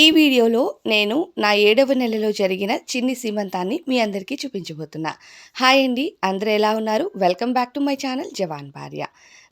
ఈ వీడియోలో నేను నా ఏడవ నెలలో జరిగిన చిన్ని సీమంతాన్ని మీ అందరికీ చూపించబోతున్నా. హాయ్ అండి అందరూ ఎలా ఉన్నారు? Welcome back to my channel జవాన్ భార్య.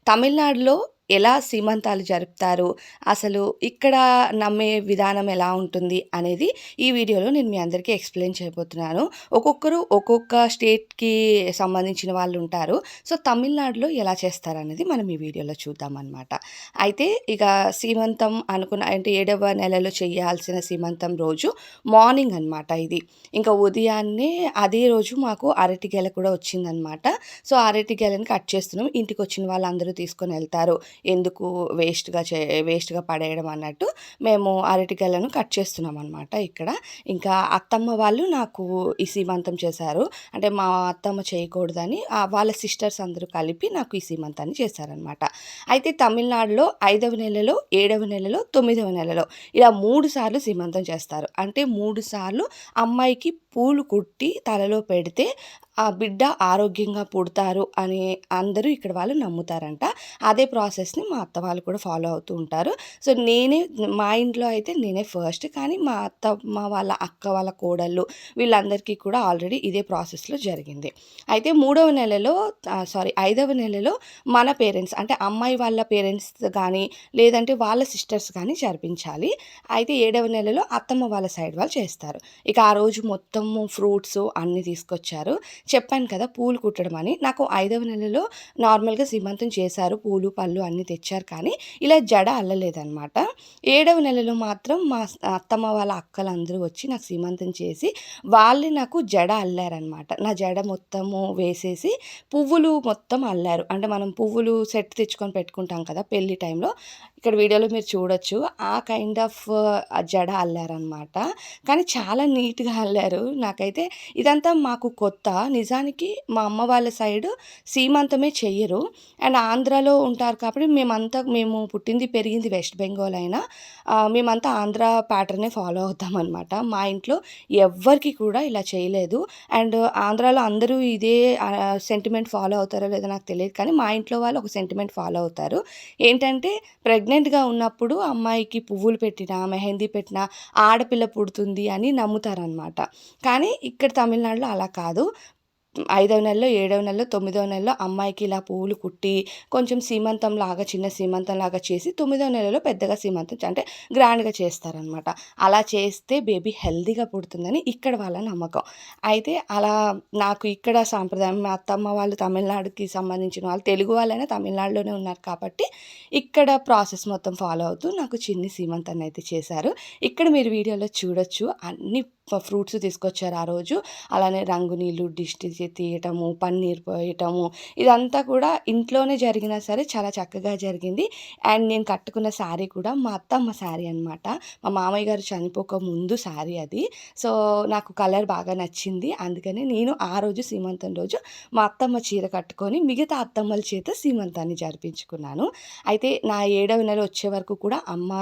తమిళనాడులో ఎలా సీమంతాలు జరుపుతారు అసలు ఇక్కడ నమ్మే విధానం ఎలా ఉంటుంది అనేది ఈ వీడియోలో నేను మీ అందరికీ ఎక్స్ప్లెయిన్ చేయబోతున్నాను. ఒక్కొక్కరు ఒక్కొక్క స్టేట్కి సంబంధించిన వాళ్ళు ఉంటారు. సో తమిళనాడులో ఎలా చేస్తారనేది మనం ఈ వీడియోలో చూద్దామన్నమాట. అయితే ఇక సీమంతం అనుకున్న అంటే ఏడవ నెలలో చేయాల్సిన సీమంతం రోజు మార్నింగ్ అనమాట ఇది. ఇంకా ఉదయాన్నే అదే రోజు మాకు అరటి గెల కూడా వచ్చిందనమాట సో అరటి గెలని కట్ చేస్తున్నాం. ఇంటికి వచ్చిన వాళ్ళందరూ తీసుకొని వెళ్తారు. ఎందుకు వేస్ట్గా చే వేస్ట్గా పడేయడం అన్నట్టు మేము అరటికాయలను కట్ చేస్తున్నాం అనమాట ఇక్కడ. ఇంకా అత్తమ్మ వాళ్ళు నాకు ఈ సీమంతం చేశారు. అంటే మా అత్తమ్మ చేయకూడదని వాళ్ళ సిస్టర్స్ అందరూ కలిపి నాకు ఈ సీమంతాన్ని చేశారనమాట అయితే తమిళనాడులో ఐదవ నెలలో ఏడవ నెలలో తొమ్మిదవ నెలలో ఇలా మూడు సార్లు సీమంతం చేస్తారు. అంటే మూడు సార్లు అమ్మాయికి పూలు కుట్టి తలలో పెడితే ఆ బిడ్డ ఆరోగ్యంగా పుడతారు అని అందరూ ఇక్కడ వాళ్ళు నమ్ముతారంట. అదే ప్రాసెస్ని మా అత్త వాళ్ళు కూడా ఫాలో అవుతూ ఉంటారు. సో నేనే మా ఇంట్లో అయితే నేనే ఫస్ట్. కానీ మా అత్త మా వాళ్ళ అక్క వాళ్ళ కోడళ్ళు వీళ్ళందరికీ కూడా ఆల్రెడీ ఇదే ప్రాసెస్లో జరిగింది. అయితే మూడవ నెలలో సారీ ఐదవ నెలలో మన పేరెంట్స్ అంటే అమ్మాయి వాళ్ళ పేరెంట్స్ కానీ లేదంటే వాళ్ళ సిస్టర్స్ కానీ జరిపించాలి. అయితే ఏడవ నెలలో అత్తమ్మ వాళ్ళ సైడ్ వాళ్ళు చేస్తారు. ఇక ఆ రోజు మొత్తము ఫ్రూట్స్ అన్నీ తీసుకొచ్చారు. చెప్పాను కదా పూలు కుట్టడం అని. నాకు ఐదవ నెలలో నార్మల్గా సీమంతం చేశారు. పూలు పళ్ళు అన్నీ తెచ్చారు కానీ ఇలా జడ అల్లలేదనమాట ఏడవ నెలలో మాత్రం మా అత్తమ్మ వాళ్ళ అక్కలందరూ వచ్చి నాకు సీమంతం చేసి వాళ్ళే నాకు జడ అల్లారనమాట నా జడ మొత్తము వేసేసి పువ్వులు మొత్తం అల్లారు. అంటే మనం పువ్వులు సెట్ తెచ్చుకొని పెట్టుకుంటాం కదా పెళ్ళి టైంలో. ఇక్కడ వీడియోలో మీరు చూడొచ్చు. ఆ కైండ్ ఆఫ్ జడ అల్లారనమాట కానీ చాలా నీట్గా అల్లారు. నాకైతే ఇదంతా మాకు కొత్త. నిజానికి మా అమ్మ వాళ్ళ సైడ్ సీమంతమే చెయ్యరు. అండ్ ఆంధ్రాలో ఉంటారు కాబట్టి మేమంతా మేము పుట్టింది పెరిగింది వెస్ట్ బెంగాల్ అయినా మేమంతా ఆంధ్ర ప్యాటర్నే ఫాలో అవుతామన్నమాట మా ఇంట్లో ఎవ్వరికి కూడా ఇలా చేయలేదు. అండ్ ఆంధ్రాలో అందరూ ఇదే సెంటిమెంట్ ఫాలో అవుతారో లేదో నాకు తెలియదు కానీ మా ఇంట్లో వాళ్ళు ఒక సెంటిమెంట్ ఫాలో అవుతారు. ఏంటంటే ప్రెగ్నెంట్గా ఉన్నప్పుడు అమ్మాయికి పువ్వులు పెట్టినా మెహందీ పెట్టినా ఆడపిల్ల పుడుతుంది అని నమ్ముతారనమాట కానీ ఇక్కడ తమిళనాడులో అలా కాదు. ఐదవ నెలలో ఏడవ నెలలో తొమ్మిదవ నెలలో అమ్మాయికి ఇలా పువ్వులు కుట్టి కొంచెం సీమంతం లాగా చిన్న సీమంతం లాగా చేసి తొమ్మిదవ నెలలో పెద్దగా సీమంతం అంటే గ్రాండ్గా చేస్తారనమాట అలా చేస్తే బేబీ హెల్దీగా పుడుతుందని ఇక్కడ వాళ్ళ నమ్మకం. అయితే అలా నాకు ఇక్కడ సాంప్రదాయం మా అత్తమ్మ వాళ్ళు తమిళనాడుకి సంబంధించిన వాళ్ళు తెలుగు వాళ్ళైనా తమిళనాడులోనే ఉన్నారు కాబట్టి ఇక్కడ ప్రాసెస్ మొత్తం ఫాలో అవుతూ నాకు చిన్ని సీమంతాన్ని అయితే చేశారు. ఇక్కడ మీరు వీడియోలో చూడొచ్చు అన్ని ఫ్రూట్స్ తీసుకొచ్చారు ఆ రోజు. అలానే రంగు నీళ్ళు డిష్ తీయటము పన్నీర్ పోయటము ఇదంతా కూడా ఇంట్లోనే జరిగినా సరే చాలా చక్కగా జరిగింది. అండ్ నేను కట్టుకున్న శారీ కూడా మా అత్తమ్మ శారీ అనమాట మా మామయ్య గారు చనిపోక ముందు శారీ అది. సో నాకు కలర్ బాగా నచ్చింది. అందుకని నేను ఆ రోజు సీమంతం రోజు మా అత్తమ్మ చీర కట్టుకొని మిగతా అత్తమ్మల చేత సీమంతాన్ని జరిపించుకున్నాను. అయితే నా ఏడవ నెల వచ్చే వరకు కూడా అమ్మ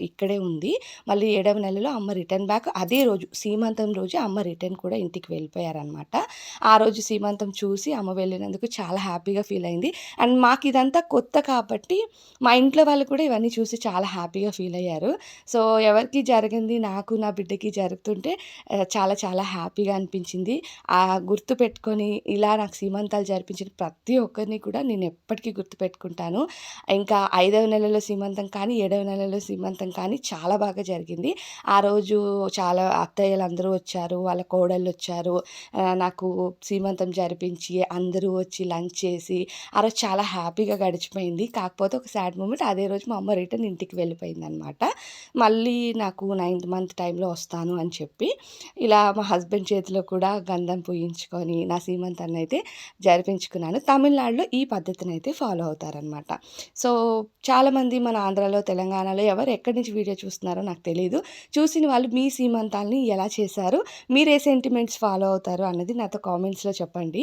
ఇక్కడే ఉంది. మళ్ళీ ఏడవ నెలలో అమ్మ రిటర్న్ బ్యాక్ అదే రోజు సీమంతం రోజు అమ్మ రిటర్న్ కూడా ఇంటికి వెళ్ళిపోయారనమాట ఆ రోజు సీమంతం చూసి అమ్మ వెళ్ళినందుకు చాలా హ్యాపీగా ఫీల్ అయింది. అండ్ మాకు ఇదంతా కొత్త కాబట్టి మా ఇంట్లో వాళ్ళు కూడా ఇవన్నీ చూసి చాలా హ్యాపీగా ఫీల్ అయ్యారు. సో ఎవరికి జరిగింది నాకు నా బిడ్డకి జరుగుతుంటే చాలా చాలా హ్యాపీగా అనిపించింది. ఆ గుర్తు పెట్టుకొని ఇలా నాకు సీమంతాలు జరిపించిన ప్రతి ఒక్కరిని కూడా నేను ఎప్పటికీ గుర్తుపెట్టుకుంటాను ఇంకా ఐదవ నెలలో సీమంతం కానీ ఏడవ నెలలో సీమంతం కానీ చాలా బాగా జరిగింది. ఆ రోజు చాలా అత్తయ్యలు అందరూ వచ్చారు వాళ్ళ కోడళ్ళు వచ్చారు. నాకు సీమంతం జరిపించి అందరూ వచ్చి లంచ్ చేసి ఆ రోజు చాలా హ్యాపీగా గడిచిపోయింది. కాకపోతే ఒక సాడ్ మూమెంట్ అదే రోజు మా అమ్మ రిటర్న్ ఇంటికి వెళ్ళిపోయింది అనమాట మళ్ళీ నాకు నైన్త్ మంత్ టైంలో వస్తాను అని చెప్పి ఇలా మా హస్బెండ్ చేతిలో కూడా గంధం పూయించుకొని నా సీమంతాన్ని అయితే జరిపించుకున్నాను. తమిళనాడులో ఈ పద్ధతిని అయితే ఫాలో అవుతారనమాట. సో చాలామంది మన ఆంధ్రాలో తెలంగాణలో ఎవరు ఎక్కడి నుంచి వీడియో చూస్తున్నారో నాకు తెలియదు చూసిన వాళ్ళు మీ సీమంతాల్ని ఎలా చేశారు? మీరు ఏ సెంటిమెంట్స్ ఫాలో అవుతారు అన్నది నాతో కామెంట్స్లో చెప్పండి.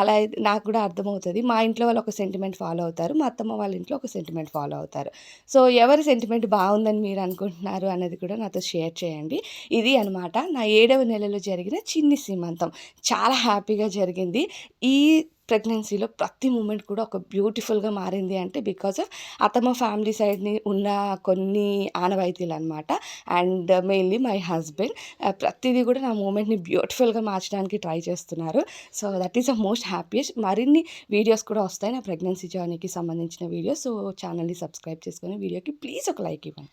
అలా నాకు కూడా అర్థమవుతుంది. మా ఇంట్లో వాళ్ళు ఒక సెంటిమెంట్ ఫాలో అవుతారు. మా అత్తమ్మ వాళ్ళ ఇంట్లో ఒక సెంటిమెంట్ ఫాలో అవుతారు. సో ఎవరి సెంటిమెంట్ బాగుందని మీరు అనుకుంటున్నారు అనేది కూడా నాతో షేర్ చేయండి. ఇది అనమాట నా ఏడవ నెలలో జరిగిన చిన్ని సీమంతం. చాలా హ్యాపీగా జరిగింది. ఈ ప్రెగ్నెన్సీలో ప్రతి మూమెంట్ కూడా ఒక బ్యూటిఫుల్గా మారింది అంటే బికాజ్ ఆఫ్ అత్తమ్మ ఫ్యామిలీ సైడ్ని ఉన్న కొన్ని ఆనవాయితీలు అనమాట అండ్ మెయిన్లీ మై హస్బెండ్ ప్రతిదీ కూడా నా మూమెంట్ని బ్యూటిఫుల్గా మార్చడానికి ట్రై చేస్తున్నారు. So that is the most happiest. మరిన్ని వీడియోస్ కూడా వస్తాయి నా ప్రెగ్నెన్సీ జర్నీకి సంబంధించిన వీడియోస్. సో ఛానల్ని సబ్స్క్రైబ్ చేసుకొని వీడియోకి ప్లీజ్ ఒక లైక్ ఇవ్వండి.